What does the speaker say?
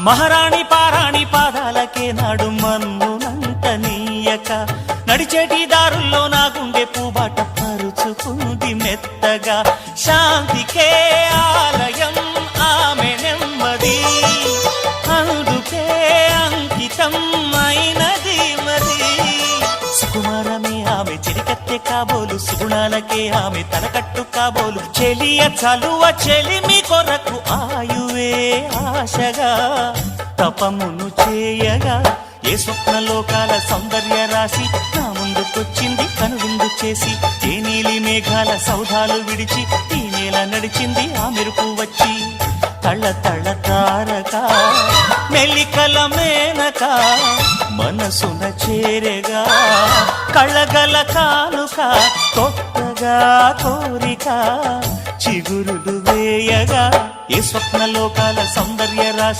మహారాణి పారాణి పాదాలకే నాడు మన్నునంత నీయక నడిచేటి దారుల్లో నా గుండె పూబాట పరుచుకుంది మెత్తగా. శాంతికే ఆలయం ఆమె నెమ్మది. అందుకే అంకితం అయినది మది. సుకుమారమే ఆమె చిరికత్తె కాబోలు సుగుణాలకే ఆమె తలకట్టు కాబోలు. చెలియ చలువ చెలిమి కొరకు ఆయువే ఆ ఆశగా తపమును చేయగా ఏ స్వప్న లోకాల సౌందర్య రాశి నా ముందుకొచ్చింది కనువిందు చేసి ఏ నీలి మేఘాల సౌధాలు విడిచి ఈ నేల నడిచింది ఆ మెరుపు వచ్చి. తళ్ళ తళ్ళ తారక మెలికల మేనక మనసున చేరగా కళ్ళగల కానుక కొత్తగా కోరిక. చిగురులు వేయగా ఏ స్వప్నలోకాల సౌందర్య రాశి